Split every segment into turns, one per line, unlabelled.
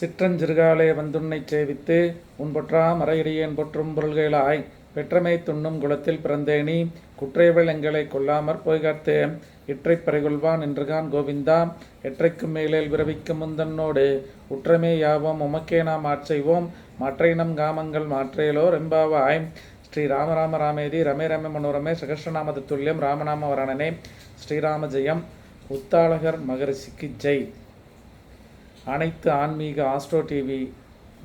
சிற்றஞ்சிறுகாலே வந்துன்னை சேவித்து உன்பொற்றா மறையடியேன் பொற்றும் பொருள்களாய் பெற்றமை துண்ணும் குலத்தில் பிறந்தேனி குற்றைவள் எங்களை கொல்லாமற் போய்காத்து இற்றைப் பறிகொள்வான் என்றுகான் கோவிந்தா எற்றைக்கும் மேலேல் விரவிக்கும் முந்தன்னோடு உற்றமே யாவோம் உமக்கே நாம் ஆட்செய்வோம் மற்றை நம் காமங்கள் மாற்றேலோ ரெம்பாவாய் ஸ்ரீ ராம ராமேதி ரமே ரமே மனோரமே சகஸ்ரநாமத துல்லியம் ராமநாம வரணனே ஸ்ரீராம ஜெயம். உத்தாளகர் மகரிஷிக்கு ஜெய். அனைத்து ஆன்மீக ஆஸ்ட்ரோ டிவி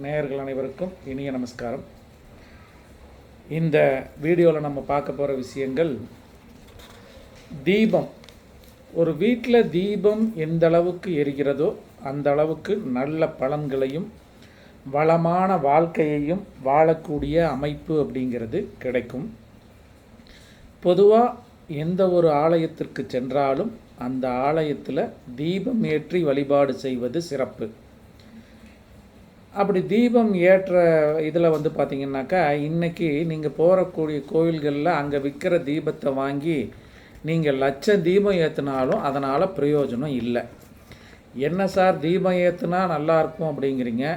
நேயர்கள் அனைவருக்கும் இனிய நமஸ்காரம். இந்த வீடியோவில் நம்ம பார்க்க போகிற விஷயங்கள் தீபம். ஒரு வீட்டில் தீபம் எந்த அளவுக்கு எரிகிறதோ அந்த அளவுக்கு நல்ல பலன்களையும் வளமான வாழ்க்கையையும் வாழக்கூடிய அமைப்பு அப்படிங்கிறது கிடைக்கும். பொதுவாக எந்த ஒரு ஆலயத்திற்கு சென்றாலும் அந்த ஆலயத்தில் தீபம் ஏற்றி வழிபாடு செய்வது சிறப்பு. அப்படி தீபம் ஏற்ற இதில் வந்து பார்த்திங்கனாக்கா இன்றைக்கி நீங்கள் போகக்கூடிய கோயில்களில் அங்கே விற்கிற தீபத்தை வாங்கி நீங்கள் லட்சம் தீபம் ஏற்றினாலும் அதனால் பிரயோஜனம் இல்லை. என்ன சார் தீபம் ஏற்றுனா நல்லாயிருக்கும் அப்படிங்கிறீங்க.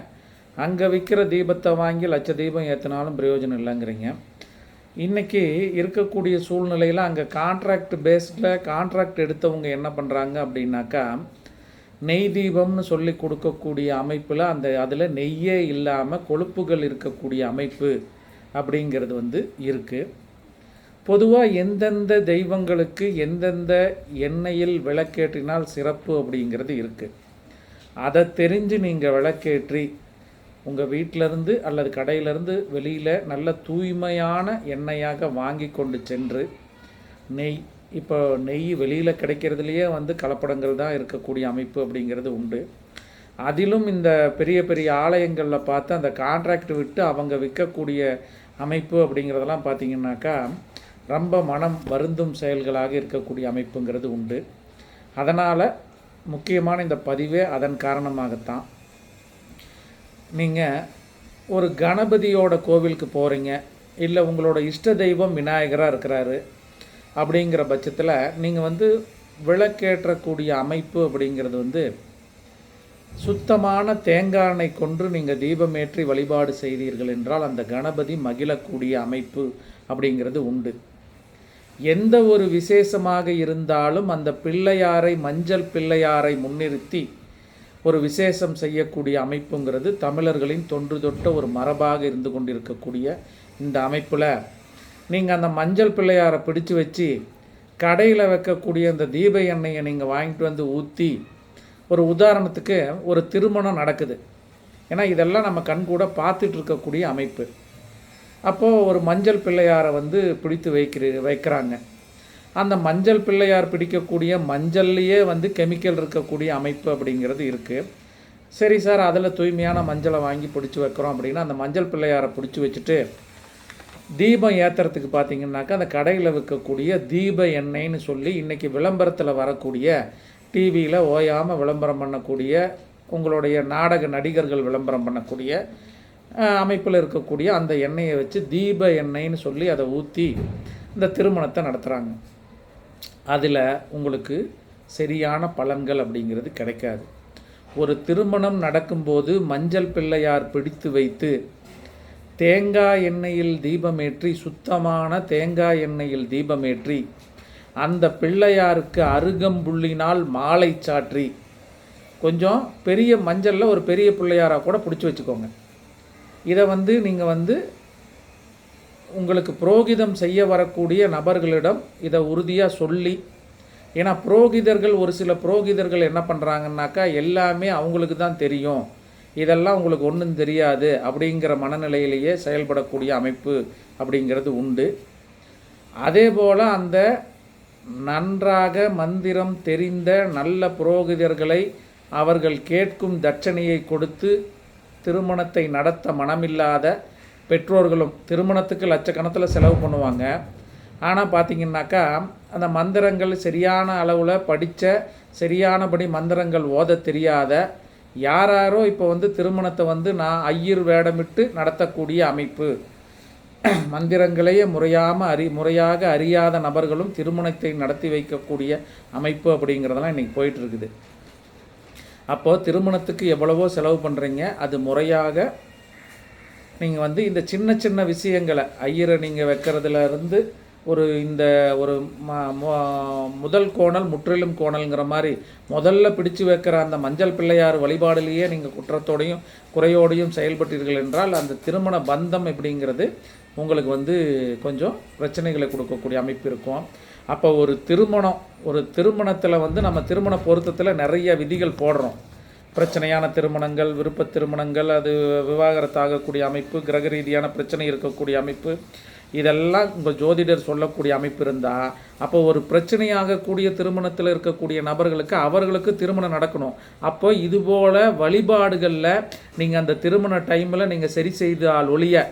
அங்கே விற்கிற தீபத்தை வாங்கி லட்ச தீபம் ஏற்றினாலும் பிரயோஜனம் இல்லைங்கிறீங்க. இன்றைக்கி இருக்கக்கூடிய சூழ்நிலையில் அங்கே கான்ட்ராக்ட் பேஸ்டில் கான்ட்ராக்ட் எடுத்தவங்க என்ன பண்ணுறாங்க அப்படின்னாக்கா நெய் தீபம்னு சொல்லி கொடுக்கக்கூடிய அமைப்பில் அந்த அதில் நெய்யே இல்லாமல் கொழுப்புகள் இருக்கக்கூடிய அமைப்பு அப்படிங்கிறது வந்து இருக்குது பொதுவாக எந்தெந்த தெய்வங்களுக்கு எந்தெந்த எண்ணெயில் விளக்கேற்றினால் சிறப்பு அப்படிங்கிறது இருக்குது அதை தெரிஞ்சு நீங்கள் விளக்கேற்றி உங்கள் வீட்டிலேருந்து அல்லது கடையிலேருந்து வெளியில் நல்ல தூய்மையான எண்ணெயாக வாங்கி கொண்டு சென்று நெய் இப்போ நெய் வெளியில் கிடைக்கிறதுலையே வந்து கலப்படங்கள் தான் இருக்கக்கூடிய அமைப்பு அப்படிங்கிறது உண்டு. அதிலும் இந்த பெரிய பெரிய ஆலயங்களில் பார்த்து அந்த கான்ட்ராக்ட் விட்டு அவங்க விற்கக்கூடிய அமைப்பு அப்படிங்கிறதெல்லாம் பார்த்திங்கனாக்கா ரொம்ப மனம் வருந்தும் செயல்களாக இருக்கக்கூடிய அமைப்புங்கிறது உண்டு. அதனால் முக்கியமான இந்த பதிவே அதன் காரணமாகத்தான். நீங்கள் ஒரு கணபதியோட கோவிலுக்கு போகிறீங்க இல்லை உங்களோட இஷ்ட தெய்வம் விநாயகராக இருக்கிறாரு அப்படிங்கிற பட்சத்தில் நீங்கள் வந்து விளக்கேற்றக்கூடிய அமைப்பு அப்படிங்கிறது வந்து சுத்தமான தேங்காய் எண்ணெய் கொன்று நீங்கள் தீபமேற்றி வழிபாடு செய்தீர்கள் என்றால் அந்த கணபதி மகிழக்கூடிய அமைப்பு அப்படிங்கிறது உண்டு. எந்த ஒரு விசேஷமாக இருந்தாலும் அந்த பிள்ளையாரை மஞ்சள் பிள்ளையாரை முன்னிறுத்தி ஒரு விசேஷம் செய்யக்கூடிய அமைப்புங்கிறது தமிழர்களின் தொன்று தொட்ட ஒரு மரபாக இருந்து கொண்டிருக்கக்கூடிய இந்த அமைப்பில். நீங்கள் அந்த மஞ்சள் பிள்ளையாரை பிடிச்சு வச்சு கடையில் வைக்கக்கூடிய அந்த தீப எண்ணெயை நீங்கள் வாங்கிட்டு வந்து ஊற்றி ஒரு உதாரணத்துக்கு ஒரு திருமணம் நடக்குது. ஏன்னா இதெல்லாம் நம்ம கண் கூட பார்த்துட்டு இருக்கக்கூடிய அமைப்பு. அப்போது ஒரு மஞ்சள் பிள்ளையாரை வந்து பிடித்து வைக்கிற வைக்கிறாங்க. அந்த மஞ்சள் பிள்ளையார் பிடிக்கக்கூடிய மஞ்சள்லேயே வந்து கெமிக்கல் இருக்கக்கூடிய அமைப்பு அப்படிங்கிறது இருக்குது சரி சார் அதில் தூய்மையான மஞ்சளை வாங்கி பிடிச்சி வைக்கிறோம் அப்படின்னா அந்த மஞ்சள் பிள்ளையாரை பிடிச்சி வச்சுட்டு தீபம் ஏற்றுறதுக்கு பார்த்தீங்கன்னாக்கா அந்த கடையில் விற்கக்கூடிய தீப எண்ணெய்னு சொல்லி இன்றைக்கி விளம்பரத்தில் வரக்கூடிய டிவியில் ஓயாமல் விளம்பரம் பண்ணக்கூடிய உங்களுடைய நாடக நடிகர்கள் விளம்பரம் பண்ணக்கூடிய அமைப்பில் இருக்கக்கூடிய அந்த எண்ணெயை வச்சு தீப எண்ணெய்னு சொல்லி அதை ஊற்றி இந்த திருமணத்தை நடத்துகிறாங்க அதில் உங்களுக்கு சரியான பலன்கள் அப்படிங்கிறது கிடைக்காது. ஒரு திருமணம் நடக்கும்போது மஞ்சள் பிள்ளையார் பிடித்து வைத்து தேங்காய் எண்ணெயில் தீபமேற்றி சுத்தமான தேங்காய் எண்ணெயில் தீபமேற்றி அந்த பிள்ளையாருக்கு அருகம்புள்ளினால் மாலை சாற்றி கொஞ்சம் பெரிய மஞ்சளில் ஒரு பெரிய பிள்ளையாராக கூட பிடிச்சி வச்சுக்கோங்க. இதை வந்து நீங்கள் வந்து உங்களுக்கு புரோகிதம் செய்ய வரக்கூடிய நபர்களிடம் இதை உறுதியாக சொல்லி ஏன்னா புரோகிதர்கள் ஒரு சில புரோகிதர்கள் என்ன பண்ணுறாங்கன்னாக்கா எல்லாமே அவங்களுக்கு தான் தெரியும். இதெல்லாம் உங்களுக்கு ஒன்றும் தெரியாது அப்படிங்கிற மனநிலையிலேயே செயல்படக்கூடிய அமைப்பு அப்படிங்கிறது உண்டு. அதே போல் அந்த நன்றாக மந்திரம் தெரிந்த நல்ல புரோகிதர்களை அவர்கள் கேட்கும் தட்சணையை கொடுத்து திருமணத்தை நடத்த மனமில்லாத பெற்றோர்களும் திருமணத்துக்கு லட்சக்கணத்தில் செலவு பண்ணுவாங்க. ஆனால் பார்த்திங்கனாக்கா அந்த மந்திரங்கள் சரியான அளவில் படித்த சரியானபடி மந்திரங்கள் ஓத தெரியாத யாராரோ இப்போ வந்து திருமணத்தை வந்து நான் ஐயர் வேடமிட்டு நடத்தக்கூடிய அமைப்பு. மந்திரங்களையே முறையாமல் அறி முறையாக அறியாத நபர்களும் திருமணத்தை நடத்தி வைக்கக்கூடிய அமைப்பு அப்படிங்கிறதெல்லாம் இன்றைக்கி போயிட்டுருக்குது. அப்போது திருமணத்துக்கு எவ்வளவோ செலவு பண்ணுறீங்க அது முறையாக நீங்கள் வந்து இந்த சின்ன சின்ன விஷயங்களை ஐயரை நீங்கள் வைக்கிறதுல இருந்து ஒரு இந்த ஒரு ம முதல் கோணல் முற்றிலும் கோணல்ங்கிற மாதிரி முதல்ல பிடிச்சு வைக்கிற அந்த மஞ்சள் பிள்ளையார் வழிபாடுலேயே நீங்கள் குற்றத்தோடையும் குறையோடையும் செயல்பட்டீர்கள் என்றால் அந்த திருமண பந்தம் எப்படிங்கிறது உங்களுக்கு வந்து கொஞ்சம் பிரச்சனைகளை கொடுக்கக்கூடிய அமைப்பு இருக்கும். அப்போ ஒரு திருமணம் ஒரு திருமணத்தில் வந்து நம்ம திருமண பொருத்தத்தில் நிறைய விதிகள் போடுறோம். பிரச்சனையான திருமணங்கள் விருப்ப திருமணங்கள் அது விவாகரத்தாகக்கூடிய அமைப்பு கிரக ரீதியான பிரச்சனை இருக்கக்கூடிய அமைப்பு இதெல்லாம் உங்கள் ஜோதிடர் சொல்லக்கூடிய அமைப்பு இருந்தால் அப்போ ஒரு பிரச்சனையாகக்கூடிய திருமணத்தில் இருக்கக்கூடிய நபர்களுக்கு அவர்களுக்கு திருமணம் நடக்கணும். அப்போ இதுபோல் வழிபாடுகளில் நீங்கள் அந்த திருமண டைமில் நீங்கள் சரி செய்தால் ஒழிய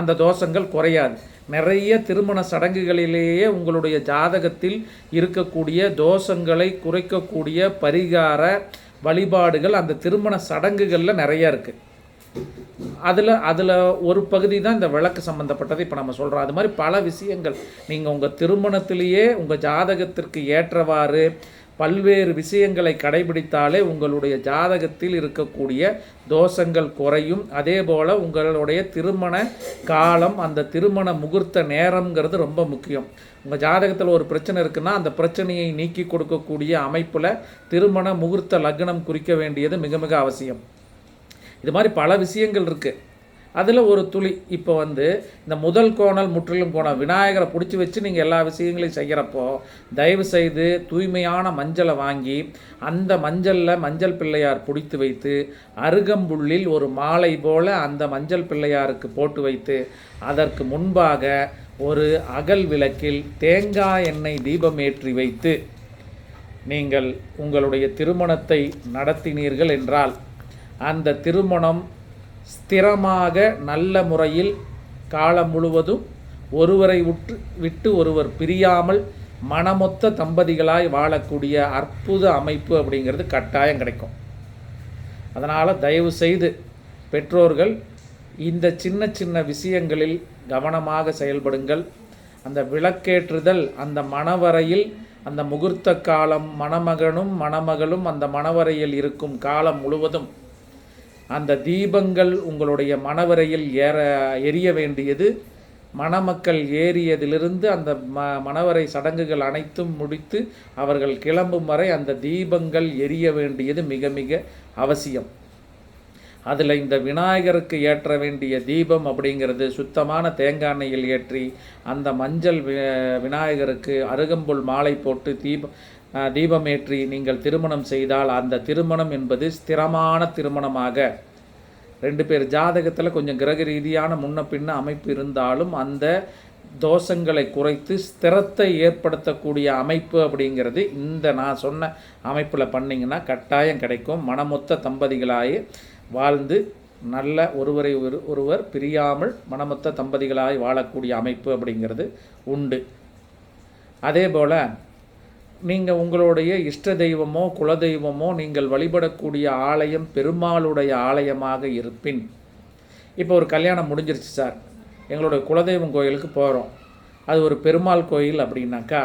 அந்த தோஷங்கள் குறையாது. நிறைய திருமண சடங்குகளிலேயே உங்களுடைய ஜாதகத்தில் இருக்கக்கூடிய தோஷங்களை குறைக்கக்கூடிய பரிகார வழிபாடுகள் அந்த திருமண சடங்குகளில் நிறைய இருக்குது அதில் அதில் ஒரு பகுதி தான் இந்த விளக்கு சம்மந்தப்பட்டது இப்போ நம்ம சொல்கிறோம் அது மாதிரி பல விஷயங்கள். நீங்கள் உங்கள் திருமணத்திலேயே உங்கள் ஜாதகத்திற்கு ஏற்றவாறு பல்வேறு விஷயங்களை கடைபிடித்தாலே உங்களுடைய ஜாதகத்தில் இருக்கக்கூடிய தோஷங்கள் குறையும். அதே போல் உங்களுடைய திருமண காலம் அந்த திருமண முகூர்த்த நேரம்ங்கிறது ரொம்ப முக்கியம். உங்கள் ஜாதகத்தில் ஒரு பிரச்சனை இருக்குன்னா அந்த பிரச்சனையை நீக்கி கொடுக்கக்கூடிய அமைப்பில் திருமண முகூர்த்த லக்னம் குறிக்க வேண்டியது மிக மிக அவசியம். இது மாதிரி பல விஷயங்கள் இருக்குது அதில் ஒரு துளி. இப்போ வந்து இந்த முதல் கோணல் முற்றிலும் கோணல் விநாயகரை பிடிச்சி வச்சு நீங்கள் எல்லா விஷயங்களையும் செய்கிறப்போ தயவு செய்து தூய்மையான மஞ்சளை வாங்கி அந்த மஞ்சளில் மஞ்சள் பிள்ளையார் பிடித்து வைத்து அருகம்புள்ளில் ஒரு மாலை போல அந்த மஞ்சள் பிள்ளையாருக்கு போட்டு வைத்து அதற்கு முன்பாக ஒரு அகல் விளக்கில் தேங்காய் எண்ணெய் தீபம் ஏற்றி வைத்து நீங்கள் உங்களுடைய திருமணத்தை நடத்தினீர்கள் என்றால் அந்த திருமணம் ஸ்திரமாக நல்ல முறையில் காலம் முழுவதும் ஒருவரை விட்டு விட்டு ஒருவர் பிரியாமல் மனமொத்த தம்பதிகளாய் வாழக்கூடிய அற்புத அமைப்பு அப்படிங்கிறது கட்டாயம் கிடைக்கும். அதனால் தயவு செய்து பெற்றோர்கள் இந்த சின்ன சின்ன விஷயங்களில் கவனமாக செயல்படுங்கள். அந்த விளக்கேற்றுதல் அந்த மணவரையில் அந்த முகூர்த்த காலம் மணமகனும் மணமகளும் அந்த மணவரையில் இருக்கும் காலம் முழுவதும் அந்த தீபங்கள் உங்களுடைய மணவரையில் ஏற எரிய வேண்டியது. மணமக்கள் ஏறியதிலிருந்து அந்த ம மணவரை சடங்குகள் அனைத்தும் முடித்து அவர்கள் கிளம்பும் வரை அந்த தீபங்கள் எரிய வேண்டியது மிக மிக அவசியம். அதில் இந்த விநாயகருக்கு ஏற்ற வேண்டிய தீபம் அப்படிங்கிறது சுத்தமான தேங்காய் எண்ணெயில் ஏற்றி அந்த மஞ்சள் வி விநாயகருக்கு அருகம்புல் மாலை போட்டு தீபம் தீபமேற்றி நீங்கள் திருமணம் செய்தால் அந்த திருமணம் என்பது ஸ்திரமான திருமணமாக. ரெண்டு பேர் ஜாதகத்தில் கொஞ்சம் கிரக ரீதியான முன்ன பின்ன அமைப்பு இருந்தாலும் அந்த தோஷங்களை குறைத்து ஸ்திரத்தை ஏற்படுத்தக்கூடிய அமைப்பு அப்படிங்கிறது இந்த நான் சொன்ன அமைப்பில் பண்ணிங்கன்னா கட்டாயம் கிடைக்கும். மனமொத்த தம்பதிகளாய் வாழ்ந்து நல்ல ஒருவரை ஒரு ஒருவர் பிரியாமல் மனமொத்த தம்பதிகளாய் வாழக்கூடிய அமைப்பு அப்படிங்கிறது உண்டு. அதே போல் நீங்கள் உங்களுடைய இஷ்ட தெய்வமோ குலதெய்வமோ நீங்கள் வழிபடக்கூடிய ஆலயம் பெருமாளுடைய ஆலயமாக இருப்பின். இப்போ ஒரு கல்யாணம் முடிஞ்சிருச்சு சார். எங்களுடைய குலதெய்வம் கோயிலுக்கு போகிறோம் அது ஒரு பெருமாள் கோயில் அப்படின்னாக்கா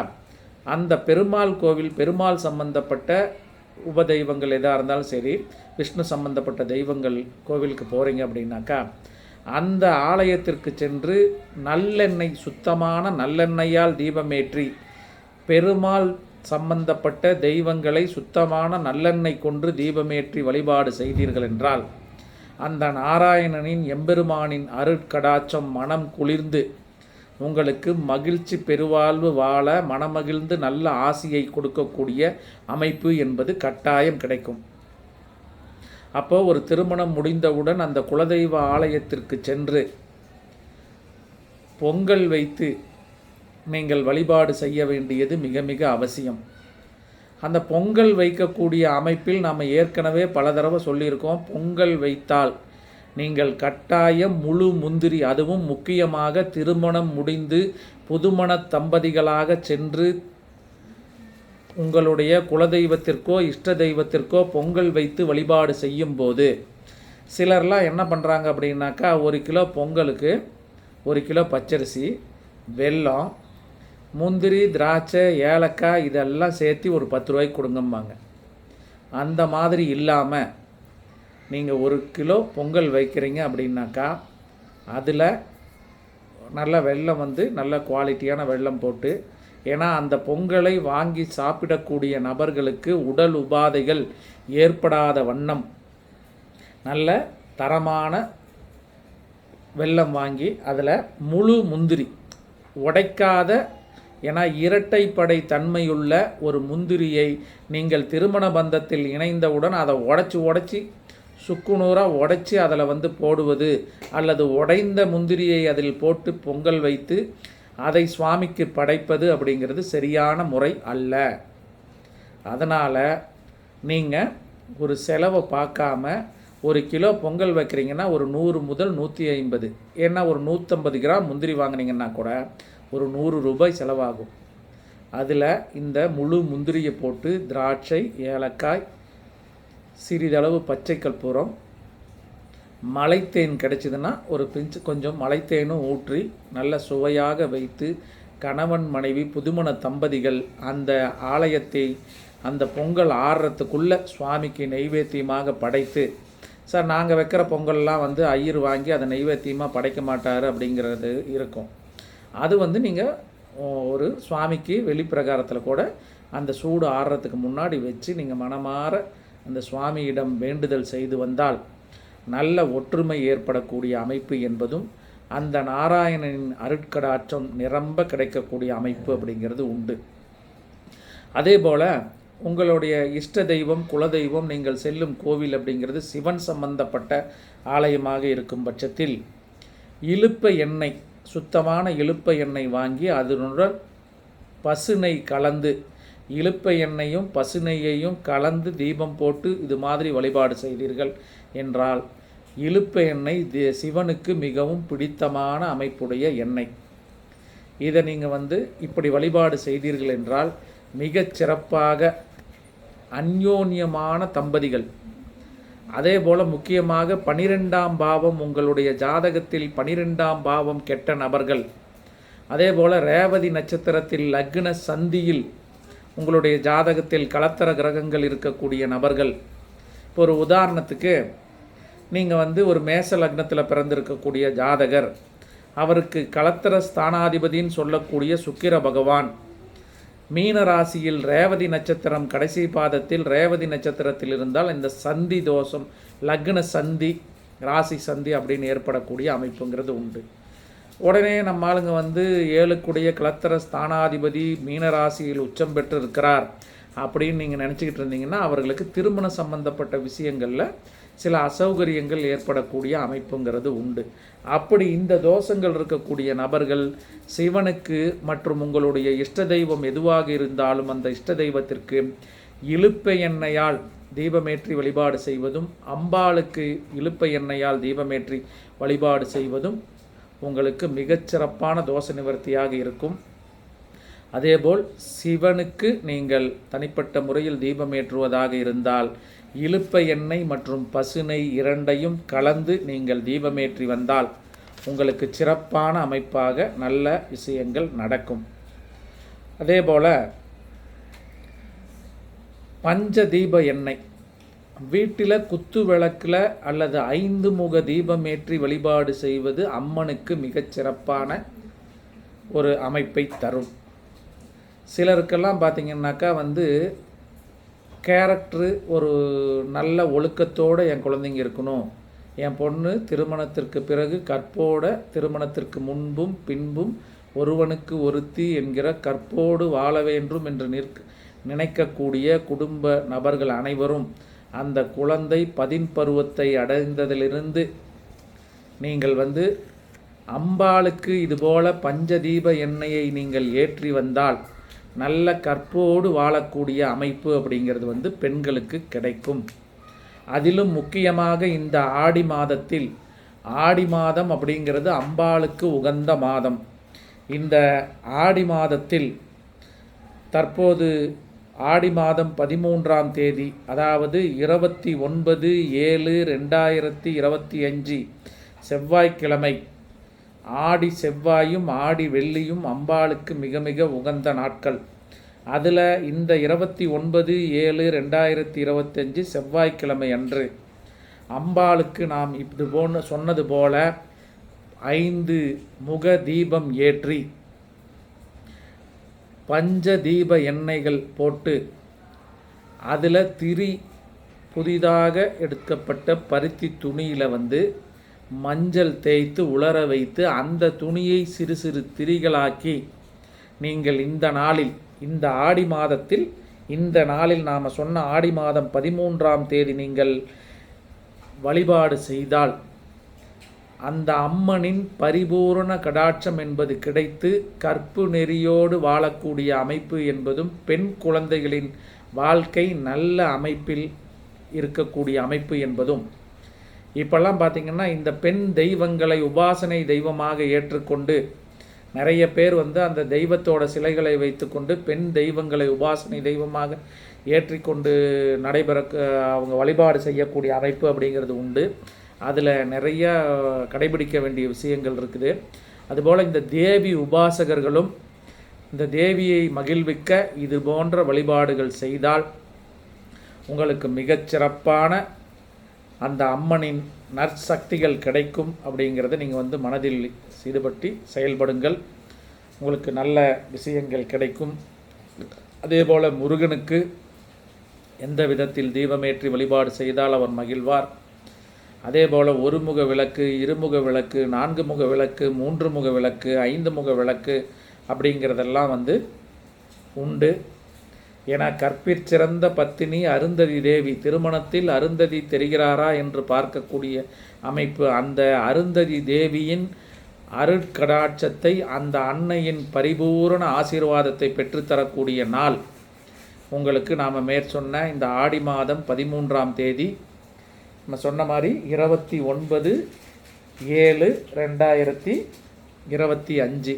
அந்த பெருமாள் கோவில் பெருமாள் சம்பந்தப்பட்ட உபதெய்வங்கள் எதாக இருந்தாலும் சரி விஷ்ணு சம்பந்தப்பட்ட தெய்வங்கள் கோவிலுக்கு போகிறீங்க அப்படின்னாக்கா அந்த ஆலயத்திற்கு சென்று நல்லெண்ணெய் சுத்தமான நல்லெண்ணெயால் தீபமேற்றி பெருமாள் சம்பந்தப்பட்ட தெய்வங்களை சுத்தமான நல்லெண்ணெய் கொன்று தீபமேற்றி வழிபாடு செய்தீர்கள் என்றால் அந்த நாராயணனின் எம்பெருமானின் அருட்கடாச்சம் மனம் குளிர்ந்து உங்களுக்கு மகிழ்ச்சி பெருவாழ்வு வாழ மனமகிழ்ந்து நல்ல ஆசியை கொடுக்கக்கூடிய அமைப்பு என்பது கட்டாயம் கிடைக்கும். அப்போ ஒரு திருமணம் முடிந்தவுடன் அந்த குலதெய்வ ஆலயத்திற்கு சென்று பொங்கல் வைத்து நீங்கள் வழிபாடு செய்ய வேண்டியது மிக மிக அவசியம். அந்த பொங்கல் வைக்கக்கூடிய அமைப்பில் நாம் ஏற்கனவே பல தடவை சொல்லியிருக்கோம் பொங்கல் வைத்தால் நீங்கள் கட்டாயம் முழு முந்திரி அதுவும் முக்கியமாக திருமணம் முடிந்து புதுமண தம்பதிகளாக சென்று உங்களுடைய குலதெய்வத்திற்கோ இஷ்ட தெய்வத்திற்கோ பொங்கல் வைத்து வழிபாடு செய்யும்போது சிலர்லாம் என்ன பண்ணுறாங்க அப்படின்னாக்கா ஒரு கிலோ பொங்கலுக்கு ஒரு கிலோ பச்சரிசி வெல்லம் முந்திரி திராட்சை ஏலக்காய் இதெல்லாம் சேர்த்து ஒரு பத்து ரூபாய்க்கு கொடுங்கம்பாங்க. அந்த மாதிரி இல்லாமல் நீங்கள் ஒரு கிலோ பொங்கல் வைக்கிறீங்க அப்படின்னாக்கா அதில் நல்ல வெல்லம் வந்து நல்ல குவாலிட்டியான வெல்லம் போட்டு ஏன்னா அந்த பொங்கலை வாங்கி சாப்பிடக்கூடிய நபர்களுக்கு உடல் உபாதைகள் ஏற்படாத வண்ணம் நல்ல தரமான வெல்லம் வாங்கி அதில் முழு முந்திரி உடைக்காத ஏன்னா இரட்டைப்படை தன்மையுள்ள ஒரு முந்திரியை நீங்கள் திருமண பந்தத்தில் இணைந்தவுடன் அதை உடச்சி உடச்சி சுக்குநூறாக உடைச்சி அதில் வந்து போடுவது அல்லது உடைந்த முந்திரியை அதில் போட்டு பொங்கல் வைத்து அதை சுவாமிக்கு படைப்பது அப்படிங்கிறது சரியான முறை அல்ல. அதனால் நீங்கள் ஒரு செலவை பார்க்காம ஒரு கிலோ பொங்கல் வைக்கிறீங்கன்னா ஒரு நூறு முதல் நூற்றி ஐம்பது. ஏன்னா ஒரு நூற்றம்பது கிராம் முந்திரி வாங்கினீங்கன்னா கூட ஒரு நூறு ரூபாய் செலவாகும். அதில் இந்த முழு முந்திரியை போட்டு திராட்சை ஏலக்காய் சிறிதளவு பச்சை கற்பூரம் மலைத்தேன் கிடைச்சிதுன்னா ஒரு பிஞ்சு கொஞ்சம் மலைத்தேனும் ஊற்றி நல்ல சுவையாக வைத்து கணவன் மனைவி புதுமண தம்பதிகள் அந்த ஆலயத்தை அந்த பொங்கல் ஆடுறதுக்குள்ளே சுவாமிக்கு நெய்வேத்தியமாக படைத்து சார் நாங்கள் வைக்கிற பொங்கல்லாம் வந்து ஐயர் வாங்கி அதை நெய்வேத்தியமாக படைக்க மாட்டார் அப்படிங்கிறது இருக்கும். அது வந்து நீங்கள் ஒரு சுவாமிக்கு வெளிப்பிரகாரத்தில் கூட அந்த சூடு ஆடுறதுக்கு முன்னாடி வச்சு நீங்கள் மனமாற அந்த சுவாமியிடம் வேண்டுதல் செய்து வந்தால் நல்ல ஒற்றுமை ஏற்படக்கூடிய அமைப்பு என்பதும் அந்த நாராயணனின் அருட்கடாற்றம் நிரம்ப கிடைக்கக்கூடிய அமைப்பு அப்படிங்கிறது உண்டு. அதே போல் உங்களுடைய இஷ்ட தெய்வம் குலதெய்வம் நீங்கள் செல்லும் கோவில் அப்படிங்கிறது சிவன் சம்பந்தப்பட்ட ஆலயமாக இருக்கும் பட்சத்தில் இழுப்ப எண்ணெய் சுத்தமான இழுப்ப எண்ணெய் வாங்கி அதனுடன் பசுனை கலந்து இழுப்ப எண்ணெயும் பசுநெய்யையும் கலந்து தீபம் போட்டு இது மாதிரி வழிபாடு செய்தீர்கள் என்றால் இழுப்ப எண்ணெய் சிவனுக்கு மிகவும் பிடித்தமான அமைப்புடைய எண்ணெய். இதை நீங்கள் வந்து இப்படி வழிபாடு செய்தீர்கள் என்றால் மிகச் சிறப்பாக அந்யோன்யமான தம்பதிகள் அதே போல் முக்கியமாக பனிரெண்டாம் பாவம் உங்களுடைய ஜாதகத்தில் பனிரெண்டாம் பாவம் கெட்ட நபர்கள். அதே போல் ரேவதி நட்சத்திரத்தில் லக்ன சந்தியில் உங்களுடைய ஜாதகத்தில் கலத்தர கிரகங்கள் இருக்கக்கூடிய நபர்கள். இப்போ ஒரு உதாரணத்துக்கு நீங்கள் வந்து ஒரு மேச லக்னத்தில் பிறந்திருக்கக்கூடிய ஜாதகர். அவருக்கு கலத்தர ஸ்தானாதிபதின்னு சொல்லக்கூடிய சுக்கிர பகவான். மீன ராசியில் ரேவதி நட்சத்திரம் கடைசி பாதத்தில் ரேவதி நட்சத்திரத்தில் இருந்தால் இந்த சந்தி தோஷம் லக்ன சந்தி ராசி சந்தி அப்படின்னு ஏற்படக்கூடிய அமைப்புங்கிறது உண்டு. உடனே நம்ம ஆளுங்க வந்து ஏழுக்குடைய கலத்தர ஸ்தானாதிபதி மீனராசியில் உச்சம் பெற்று இருக்கிறார் அப்படின்னு நீங்கள் நினச்சிக்கிட்டு இருந்தீங்கன்னா அவர்களுக்கு திருமண சம்பந்தப்பட்ட விஷயங்களில் சில அசௌகரியங்கள் ஏற்படக்கூடிய அமைப்புங்கிறது உண்டு. அப்படி இந்த தோஷங்கள் இருக்கக்கூடிய நபர்கள் சிவனுக்கு மற்றும் உங்களுடைய இஷ்ட தெய்வம் எதுவாக இருந்தாலும் அந்த இஷ்ட தெய்வத்திற்கு இழுப்ப எண்ணெயால் தீபமேற்றி வழிபாடு செய்வதும் அம்பாளுக்கு இழுப்ப எண்ணெயால் தீபமேற்றி வழிபாடு செய்வதும் உங்களுக்கு மிகச்சிறப்பான தோஷ நிவர்த்தியாக இருக்கும். அதேபோல் சிவனுக்கு நீங்கள் தனிப்பட்ட முறையில் தீபம் ஏற்றுவதாக இருந்தால் இழுப்ப எண்ணெய் மற்றும் பசுனை இரண்டையும் கலந்து நீங்கள் தீபமேற்றி வந்தால் உங்களுக்கு சிறப்பான அமைப்பாக நல்ல விஷயங்கள் நடக்கும். அதே போல் பஞ்ச தீப எண்ணெய். வீட்டில் குத்து விளக்கில் அல்லது ஐந்து முக தீபமேற்றி வழிபாடு செய்வது அம்மனுக்கு மிகச் சிறப்பான ஒரு அமைப்பை தரும். சிலருக்கெல்லாம் பார்த்திங்கன்னாக்கா வந்து கேரக்டரு ஒரு நல்ல ஒழுக்கத்தோடு என் குழந்தைங்க இருக்கணும். என் பொண்ணு திருமணத்திற்கு பிறகு கற்போட திருமணத்திற்கு முன்பும் பின்பும் ஒருவனுக்கு ஒருத்தி என்கிற கற்போடு வாழ வேண்டும் என்று நிற்க நினைக்கக்கூடிய குடும்ப நபர்கள் அனைவரும் அந்த குழந்தை பதின் பருவத்தை அடைந்ததிலிருந்து நீங்கள் வந்து அம்பாளுக்கு இதுபோல பஞ்சதீப எண்ணெயை நீங்கள் ஏற்றி வந்தால் நல்ல கற்போடு வாழக்கூடிய அமைப்பு அப்படிங்கிறது வந்து பெண்களுக்கு கிடைக்கும். அதிலும் முக்கியமாக இந்த ஆடி மாதத்தில் ஆடி மாதம் அப்படிங்கிறது அம்பாளுக்கு உகந்த மாதம். இந்த ஆடி மாதத்தில் தற்போது ஆடி மாதம் பதிமூன்றாம் தேதி அதாவது இருபத்தி ஒன்பது ஏழு ரெண்டாயிரத்தி இருபத்தி அஞ்சு செவ்வாய்க்கிழமை ஆடி செவ்வாயும் ஆடி வெள்ளியும் அம்பாளுக்கு மிக மிக உகந்த நாட்கள். அதில் இந்த இருபத்தி ஒன்பது ஏழு ரெண்டாயிரத்தி இருபத்தஞ்சி செவ்வாய்க்கிழமை அன்று அம்பாளுக்கு நாம் இது போன்று சொன்னது போல ஐந்து முக தீபம் ஏற்றி பஞ்ச தீப எண்ணெய்கள் போட்டு அதில் திரி புதிதாக எடுக்கப்பட்ட பருத்தி துணியில் வந்து மஞ்சள் தேய்த்து உலர வைத்து அந்த துணியை சிறு சிறு திரிகளாக்கி நீங்கள் இந்த நாளில் இந்த ஆடி மாதத்தில் இந்த நாளில் நாம் சொன்ன ஆடி மாதம் பதிமூன்றாம் தேதி நீங்கள் வழிபாடு செய்தால் அந்த அம்மனின் பரிபூரண கடாட்சம் என்பது கிடைத்து கற்பு நெறியோடு வாழக்கூடிய அமைப்பு என்பதும் பெண் குழந்தைகளின் வாழ்க்கை நல்ல அமைப்பில் இருக்கக்கூடிய அமைப்பு என்பதும் இப்போல்லாம் பார்த்திங்கன்னா இந்த பெண் தெய்வங்களை உபாசனை தெய்வமாக ஏற்றுக்கொண்டு நிறைய பேர் வந்து அந்த தெய்வத்தோட சிலைகளை வைத்துக்கொண்டு பெண் தெய்வங்களை உபாசனை தெய்வமாக ஏற்றிக்கொண்டு நடைபெற அவங்க வழிபாடு செய்யக்கூடிய அமைப்பு அப்படிங்கிறது உண்டு. அதில் நிறைய கடைபிடிக்க வேண்டிய விஷயங்கள் இருக்குது. அதுபோல் இந்த தேவி உபாசகர்களும் இந்த தேவியை மகிழ்விக்க இது போன்ற வழிபாடுகள் செய்தால் உங்களுக்கு மிகச்சிறப்பான அந்த அம்மனின் நற்சக்திகள் கிடைக்கும் அப்படிங்கிறத நீங்கள் வந்து மனதில் ஈடுபட்டு செயல்படுங்கள். உங்களுக்கு நல்ல விஷயங்கள் கிடைக்கும். அதே போல் முருகனுக்கு எந்த விதத்தில் தீபமேற்றி வழிபாடு செய்தால் அவர் மகிழ்வார்? அதே போல் ஒரு முக விளக்கு இருமுக விளக்கு நான்கு முக விளக்கு மூன்று முக விளக்கு ஐந்து முக விளக்கு அப்படிங்கிறதெல்லாம் வந்து உண்டு. என கற்பிற்சிறந்த பத்தினி அருந்ததி தேவி திருமணத்தில் அருந்ததி தெரிகிறாரா என்று பார்க்கக்கூடிய அமைப்பு அந்த அருந்ததி தேவியின் அருட்கடாட்சத்தை அந்த அன்னையின் பரிபூரண ஆசீர்வாதத்தை பெற்றுத்தரக்கூடிய நாள். உங்களுக்கு நாம் மேற்சொன்ன இந்த ஆடி மாதம் பதிமூன்றாம் தேதி நம்ம சொன்ன மாதிரி இருபத்தி ஒன்பது ஏழு ரெண்டாயிரத்தி இருபத்தி அஞ்சு.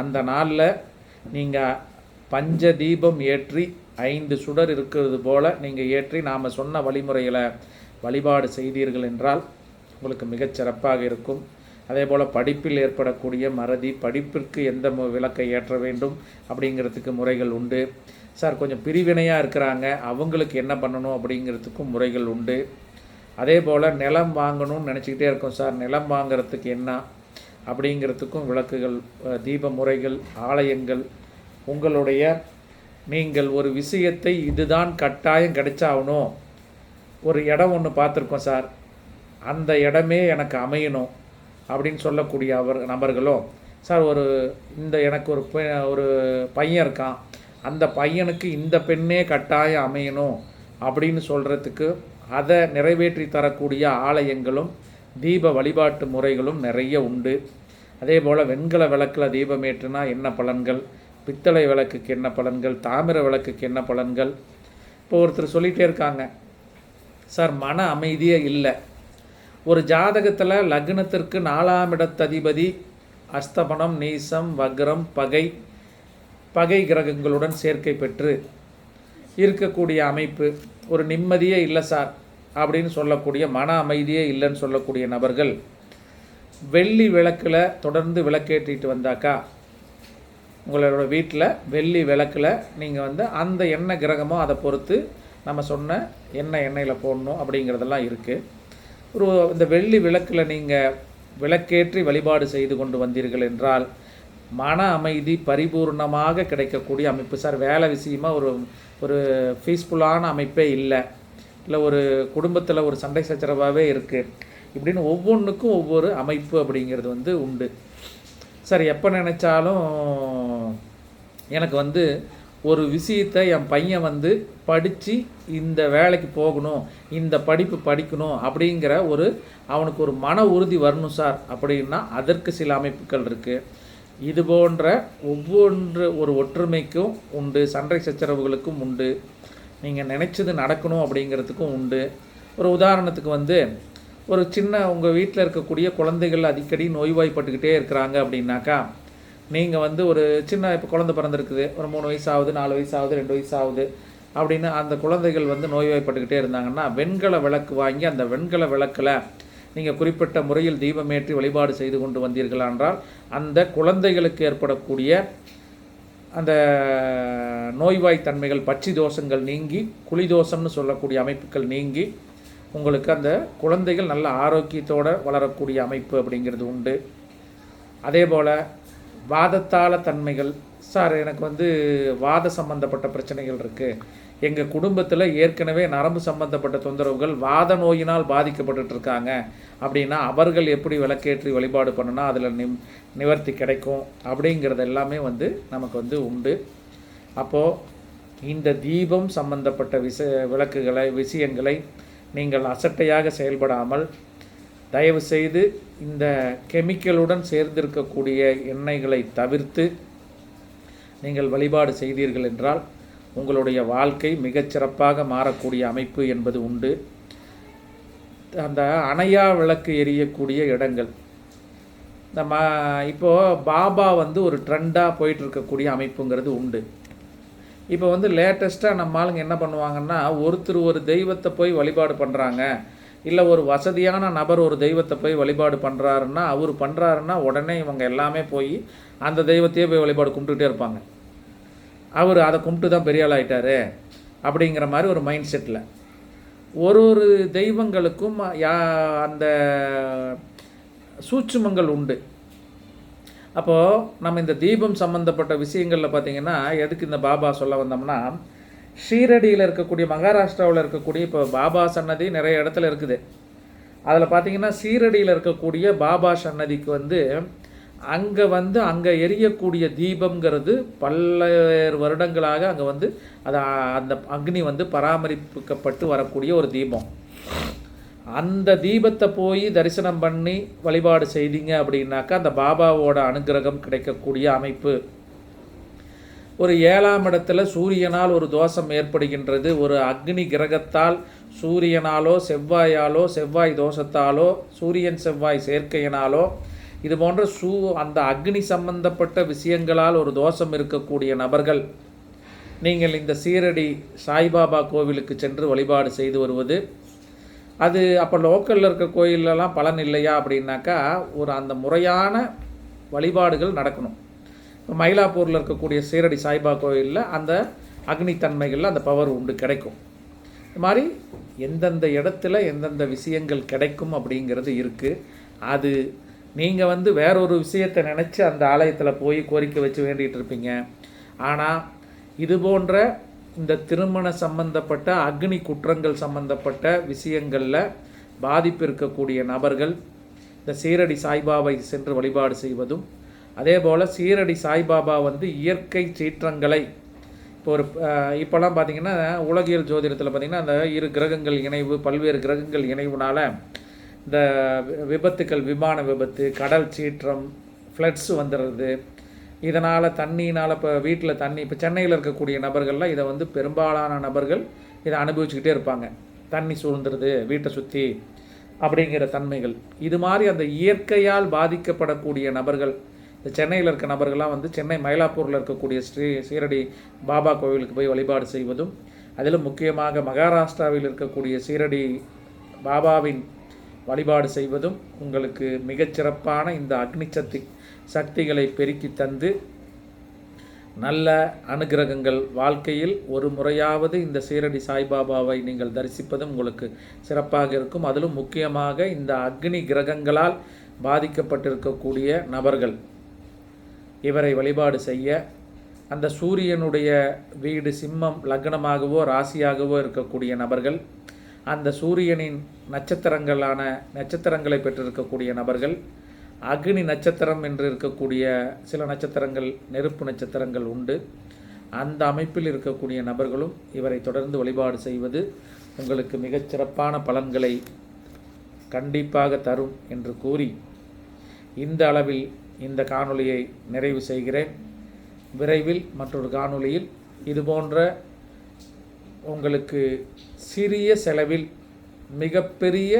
அந்த நாளில் நீங்கள் பஞ்ச தீபம் ஏற்றி ஐந்து சுடர் இருக்கிறது போல் நீங்கள் ஏற்றி நாம் சொன்ன வழிமுறைகளை வழிபாடு செய்தீர்கள் என்றால் உங்களுக்கு மிகச் சிறப்பாக இருக்கும். அதே போல் படிப்பில் ஏற்படக்கூடிய மறதி படிப்பிற்கு எந்த விளக்கை ஏற்ற வேண்டும் அப்படிங்கிறதுக்கு முறைகள் உண்டு. சார் கொஞ்சம் பிரிவினையாக இருக்கிறாங்க. அவங்களுக்கு என்ன பண்ணணும் அப்படிங்கிறதுக்கும் முறைகள் உண்டு. அதே போல் நிலம் வாங்கணும்னு நினச்சிக்கிட்டே இருக்கோம் சார். நிலம் வாங்கிறதுக்கு என்ன அப்படிங்கிறதுக்கும் விளக்குகள் தீப முறைகள் ஆலயங்கள் உங்களுடைய நீங்கள் ஒரு விஷயத்தை இதுதான் கட்டாயம் கிடைச்சாகணும். ஒரு இடம் ஒன்று பார்த்துருக்கோம் சார். அந்த இடமே எனக்கு அமையணும் அப்படின்னு சொல்லக்கூடிய அவர் நபர்களும் சார் ஒரு இந்த எனக்கு ஒரு ஒரு பையன் இருக்கான். அந்த பையனுக்கு இந்த பெண்ணே கட்டாயம் அமையணும் அப்படின்னு சொல்கிறதுக்கு அதை நிறைவேற்றி தரக்கூடிய ஆலயங்களும் தீப வழிபாட்டு முறைகளும் நிறைய உண்டு. அதே போல் வெண்கல விளக்கில் தீபம் என்ன பலன்கள்? பித்தளை விளக்குக்கு என்ன பலன்கள் தாமிர விளக்குக்கு என்ன பலன்கள்? இப்போ ஒருத்தர் சொல்லிகிட்டே இருக்காங்க சார் மன அமைதியே இல்லை. ஒரு ஜாதகத்தில் லக்னத்திற்கு நாலாம் இடத்ததிபதி அஸ்தபனம் நீசம் வக்ரம் பகை பகை கிரகங்களுடன் சேர்க்கை பெற்று இருக்கக்கூடிய அமைப்பு ஒரு நிம்மதியே இல்லை சார் அப்படின்னு சொல்லக்கூடிய மன அமைதியே இல்லைன்னு சொல்லக்கூடிய நபர்கள் வெள்ளி விளக்கில் தொடர்ந்து விளக்கேற்றிட்டு வந்தாக்கா உங்களோட வீட்டில் வெள்ளி விளக்கில் நீங்கள் வந்து அந்த எண்ணெய் கிரகமோ அதை பொறுத்து நம்ம சொன்ன எண்ணெய் எண்ணெயில் போடணும் அப்படிங்கிறதெல்லாம் இருக்குது ஒரு இந்த வெள்ளி விளக்கில் நீங்கள் விளக்கேற்றி வழிபாடு செய்து கொண்டு வந்தீர்கள் என்றால் மன அமைதி பரிபூர்ணமாக கிடைக்கக்கூடிய அமைப்பு. சார் வேலை விஷயமாக ஒரு ஒரு பீஸ்ஃபுல்லான அமைப்பே இல்லை. இல்லை ஒரு குடும்பத்தில் ஒரு சண்டை சச்சரவாகவே இருக்குது இப்படின்னு ஒவ்வொன்றுக்கும் ஒவ்வொரு அமைப்பு அப்படிங்கிறது வந்து உண்டு. சார் எப்போ நினச்சாலும் எனக்கு வந்து ஒரு விஷயத்தை என் பையன் வந்து படித்து இந்த வேலைக்கு போகணும் இந்த படிப்பு படிக்கணும் அப்படிங்கிற ஒரு அவனுக்கு ஒரு மன உறுதி வரணும் சார் அப்படின்னா அதற்கு சில அமைப்புகள் இருக்குது இது போன்ற ஒவ்வொன்று ஒரு ஒற்றுமைக்கும் உண்டு சண்டை சச்சரவுகளுக்கும் உண்டு. நீங்கள் நினச்சது நடக்கணும் அப்படிங்கிறதுக்கும் உண்டு. ஒரு உதாரணத்துக்கு வந்து ஒரு சின்ன உங்கள் வீட்டில் இருக்கக்கூடிய குழந்தைகள் அடிக்கடி நோய்வாய்ப்பட்டுக்கிட்டே இருக்கிறாங்க அப்படின்னாக்கா நீங்கள் வந்து ஒரு சின்ன இப்போ குழந்தை பிறந்திருக்குது. ஒரு மூணு வயசு ஆகுது நாலு வயசு ஆகுது ரெண்டு வயசு ஆகுது அப்படின்னு அந்த குழந்தைகள் வந்து நோய்வாய்ப்பட்டுக்கிட்டே இருந்தாங்கன்னா வெண்கல விளக்கு வாங்கி அந்த வெண்கல விளக்கில் நீங்கள் குறிப்பிட்ட முறையில் தீபமேற்றி வழிபாடு செய்து கொண்டு வந்தீர்களா என்றால் அந்த குழந்தைகளுக்கு ஏற்படக்கூடிய அந்த நோய்வாய் தன்மைகள் பட்சி தோஷங்கள் நீங்கி குழி தோஷம்னு சொல்லக்கூடிய அமைப்புகள் நீங்கி உங்களுக்கு அந்த குழந்தைகள் நல்ல ஆரோக்கியத்தோடு வளரக்கூடிய அமைப்பு அப்படிங்கிறது உண்டு. அதே போல் வாதத்தால தன்மைகள். சார் எனக்கு வந்து வாத சம்பந்தப்பட்ட பிரச்சனைகள் இருக்குது எங்கள் குடும்பத்தில் ஏற்கனவே நரம்பு சம்பந்தப்பட்ட தொந்தரவுகள் வாத நோயினால் பாதிக்கப்பட்டுட்டு இருக்காங்க. அப்படின்னா அவர்கள் எப்படி விளக்கேற்றி வழிபாடு பண்ணுனா அதில் நிம் நிவர்த்தி கிடைக்கும். அப்படிங்கிறது எல்லாமே வந்து நமக்கு வந்து உண்டு. அப்போது இந்த தீபம் சம்பந்தப்பட்ட விஷ விளக்குகளை விஷயங்களை நீங்கள் அசட்டையாக செயல்படாமல் தயவு செய்து இந்த கெமிக்கலுடன் சேர்ந்திருக்கக்கூடிய எண்ணெய்களை தவிர்த்து நீங்கள் வழிபாடு செய்தீர்கள் என்றால் உங்களுடைய வாழ்க்கை மிகச்சிறப்பாக மாறக்கூடிய அமைப்பு என்பது உண்டு. அந்த அணையா விளக்கு எரியக்கூடிய இடங்கள். இந்த ம இப்போது பாபா வந்து ஒரு ட்ரெண்டாக போயிட்டு இருக்கக்கூடிய அமைப்புங்கிறது உண்டு. இப்போ வந்து லேட்டஸ்ட்டாக நம்ம ஆளுங்க என்ன பண்ணுவாங்கன்னா ஒருத்தர் ஒரு தெய்வத்தை போய் வழிபாடு பண்ணுறாங்க இல்லை ஒரு வசதியான நபர் ஒரு தெய்வத்தை போய் வழிபாடு பண்ணுறாருன்னா அவர் பண்ணுறாருன்னா உடனே இவங்க எல்லாமே போய் அந்த தெய்வத்தையே போய் வழிபாடு கும்பிட்டுட்டே இருப்பாங்க. அவர் அதை கும்பிட்டு தான் பெரிய ஆள் அப்படிங்கிற மாதிரி ஒரு மைண்ட் செட்டில் ஒரு ஒரு தெய்வங்களுக்கும் யா அந்த சூட்சுமங்கள் உண்டு. அப்போது நம்ம இந்த தீபம் சம்மந்தப்பட்ட விஷயங்களில் பார்த்திங்கன்னா எதுக்கு இந்த பாபா சொல்ல வந்தோம்னா ஷீரடியில் இருக்கக்கூடிய மகாராஷ்டிராவில் இருக்கக்கூடிய இப்போ பாபா சன்னதி நிறைய இடத்துல இருக்குது. அதில் பார்த்தீங்கன்னா சீரடியில் இருக்கக்கூடிய பாபா சன்னதிக்கு வந்து அங்கே வந்து அங்கே எரியக்கூடிய தீபங்கிறது பல்வேறு வருடங்களாக அங்கே வந்து அது அந்த அக்னி வந்து பராமரிப்புக்கப்பட்டு வரக்கூடிய ஒரு தீபம். அந்த தீபத்தை போய் தரிசனம் பண்ணி வழிபாடு செய்தீங்க அப்படின்னாக்கா அந்த பாபாவோட அனுகிரகம் கிடைக்கக்கூடிய அமைப்பு. ஒரு ஏழாம் இடத்துல சூரியனால் ஒரு தோஷம் ஏற்படுகின்றது. ஒரு அக்னி கிரகத்தால் சூரியனாலோ செவ்வாயாலோ செவ்வாய் தோஷத்தாலோ சூரியன் செவ்வாய் சேர்க்கையினாலோ இது போன்ற சூ அந்த அக்னி சம்பந்தப்பட்ட விஷயங்களால் ஒரு தோஷம் இருக்கக்கூடிய நபர்கள் நீங்கள் இந்த சீரடி சாய்பாபா கோவிலுக்கு சென்று வழிபாடு செய்து வருவது. அது அப்போ லோக்கலில் இருக்க கோயிலெலாம் பலன் இல்லையா அப்படின்னாக்கா ஒரு அந்த முறையான வழிபாடுகள் நடக்கணும். மயிலாப்பூரில் இருக்கக்கூடிய சீரடி சாய்பா கோயிலில் அந்த அக்னி தன்மைகளில் அந்த பவர் உண்டு கிடைக்கும். இது மாதிரி எந்தெந்த இடத்துல எந்தெந்த விஷயங்கள் கிடைக்கும் அப்படிங்கிறது இருக்குது அது நீங்கள் வந்து வேறொரு விஷயத்தை நினச்சி அந்த ஆலயத்தில் போய் கோரிக்கை வச்சு வேண்டிகிட்டு இருப்பீங்க. ஆனால் இது போன்ற இந்த திருமண சம்பந்தப்பட்ட அக்னி குற்றங்கள் சம்பந்தப்பட்ட விஷயங்களில் பாதிப்பு இருக்கக்கூடிய நபர்கள் இந்த சீரடி சாய்பாபை சென்று வழிபாடு செய்வதும் அதே போல் சீரடி சாய்பாபா வந்து இயற்கை சீற்றங்களை இப்போ ஒரு இப்போல்லாம் பார்த்திங்கன்னா உலகியல் ஜோதிடத்தில் பார்த்திங்கன்னா அந்த இரு கிரகங்கள் இணைவு பல்வேறு கிரகங்கள் இணைவுனால் இந்த விபத்துக்கள் விமான விபத்து கடல் சீற்றம் ஃப்ளட்ஸ் வந்துடுறது இதனால் தண்ணினால் இப்போ வீட்டில் தண்ணி இப்போ சென்னையில் இருக்கக்கூடிய நபர்கள்லாம் இதை வந்து பெரும்பாலான நபர்கள் இதை அனுபவிச்சுக்கிட்டே இருப்பாங்க. தண்ணி சூழ்ந்துருது வீட்டை சுற்றி அப்படிங்கிற தன்மைகள். இது மாதிரி அந்த இயற்கையால் பாதிக்கப்படக்கூடிய நபர்கள் இந்த சென்னையில் இருக்க நபர்கள்லாம் வந்து சென்னை மயிலாப்பூரில் இருக்கக்கூடிய ஸ்ரீ சீரடி பாபா கோவிலுக்கு போய் வழிபாடு செய்வதும் அதிலும் முக்கியமாக மகாராஷ்டிராவில் இருக்கக்கூடிய சீரடி பாபாவின் வழிபாடு செய்வதும் உங்களுக்கு மிகச்சிறப்பான இந்த அக்னி சக்தி சக்திகளை பெருக்கி தந்து நல்ல அனுகிரகங்கள் வாழ்க்கையில் ஒரு முறையாவது இந்த சீரடி சாய்பாபாவை நீங்கள் தரிசிப்பதும் உங்களுக்கு சிறப்பாக இருக்கும். அதிலும் முக்கியமாக இந்த அக்னி கிரகங்களால் பாதிக்கப்பட்டிருக்கக்கூடிய நபர்கள். இவரை வழிபாடு செய்ய அந்த சூரியனுடைய வீடு சிம்மம் லக்னமாகவோ ராசியாகவோ இருக்கக்கூடிய நபர்கள் அந்த சூரியனின் நட்சத்திரங்களான நட்சத்திரங்களை பெற்றிருக்கக்கூடிய நபர்கள் அக்னி நட்சத்திரம் என்று இருக்கக்கூடிய சில நட்சத்திரங்கள் நெருப்பு நட்சத்திரங்கள் உண்டு. அந்த அமைப்பில் இருக்கக்கூடிய நபர்களும் இவரை தொடர்ந்து வழிபாடு செய்வது உங்களுக்கு மிகச்சிறப்பான பலன்களை கண்டிப்பாக தரும் என்று கூறி இந்த அளவில் இந்த காணொளியை நிறைவு செய்கிறேன். விரைவில் மற்றொரு காணொளியில். இதுபோன்ற உங்களுக்கு சிறிய செலவில் மிகப்பெரிய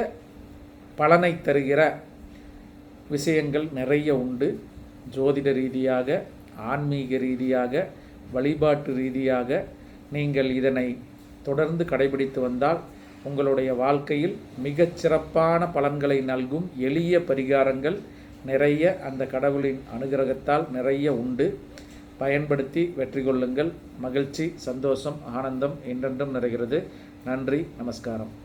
பலனை தருகிற விஷயங்கள் நிறைய உண்டு. ஜோதிட ரீதியாக ஆன்மீக ரீதியாக வழிபாட்டு ரீதியாக நீங்கள் இதனை தொடர்ந்து கடைபிடித்து வந்தால் உங்களுடைய வாழ்க்கையில் மிகச்சிறப்பான பலன்களை நல்கும் எளிய பரிகாரங்கள் நிறைய அந்த கடவுளின் அனுகிரகத்தால் நிறைய உண்டு. பயன்படுத்தி வெற்றி கொள்ளுங்கள். மகிழ்ச்சி சந்தோஷம் ஆனந்தம் என்றென்றும் நிறைகிறது. நன்றி நமஸ்காரம்.